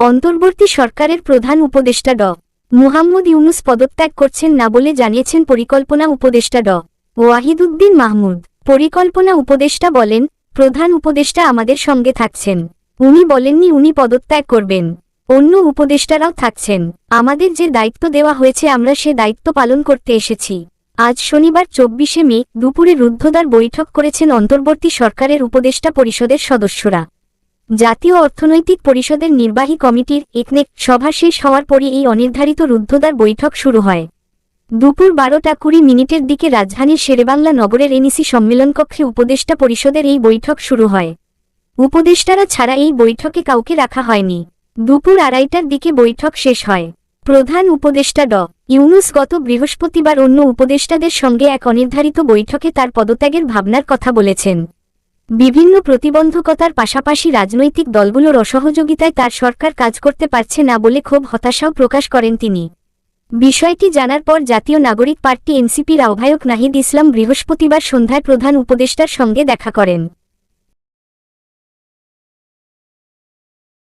অন্তর্বর্তী সরকারের প্রধান উপদেষ্টা ড. মুহাম্মদ ইউনুস পদত্যাগ করছেন না বলে জানিয়েছেন পরিকল্পনা উপদেষ্টা ড. ওয়াহিদুদ্দিন মাহমুদ। পরিকল্পনা উপদেষ্টা বলেন, প্রধান উপদেষ্টা আমাদের সঙ্গে থাকছেন। উনি বলেননি উনি পদত্যাগ করবেন। অন্য উপদেষ্টারাও থাকছেন। আমাদের যে দায়িত্ব দেওয়া হয়েছে আমরা সে দায়িত্ব পালন করতে এসেছি। আজ শনিবার চব্বিশে মে দুপুরে রুদ্ধদ্বার বৈঠক করেছেন অন্তর্বর্তী সরকারের উপদেষ্টা পরিষদের সদস্যরা। জাতীয় অর্থনৈতিক পরিষদের নির্বাহী কমিটির একনেক সভা শেষ হওয়ার পরই এই অনির্ধারিত রুদ্ধদ্বার বৈঠক শুরু হয়। দুপুর বারোটা কুড়ি মিনিটের দিকে রাজধানীর শেরেবাংলা নগরের এনইসি সম্মেলনকক্ষে উপদেষ্টা পরিষদের এই বৈঠক শুরু হয়। উপদেষ্টারা ছাড়া এই বৈঠকে কাউকে রাখা হয়নি। দুপুর আড়াইটার দিকে বৈঠক শেষ হয়। প্রধান উপদেষ্টা ড। ইউনুস গত বৃহস্পতিবার অন্য উপদেষ্টাদের সঙ্গে এক অনির্ধারিত বৈঠকে তার পদত্যাগের ভাবনার কথা বলেছেন। বিভিন্ন প্রতিবন্ধকতার পাশাপাশি রাজনৈতিক দলগুলোর অসহযোগিতায় তার সরকার কাজ করতে পারছে না বলে ক্ষোভ, হতাশাও প্রকাশ করেন তিনি। বিষয়টি জানার পর জাতীয় নাগরিক পার্টি এনসিপির আহ্বায়ক নাহিদ ইসলাম বৃহস্পতিবার সন্ধ্যায় প্রধান উপদেষ্টার সঙ্গে দেখা করেন।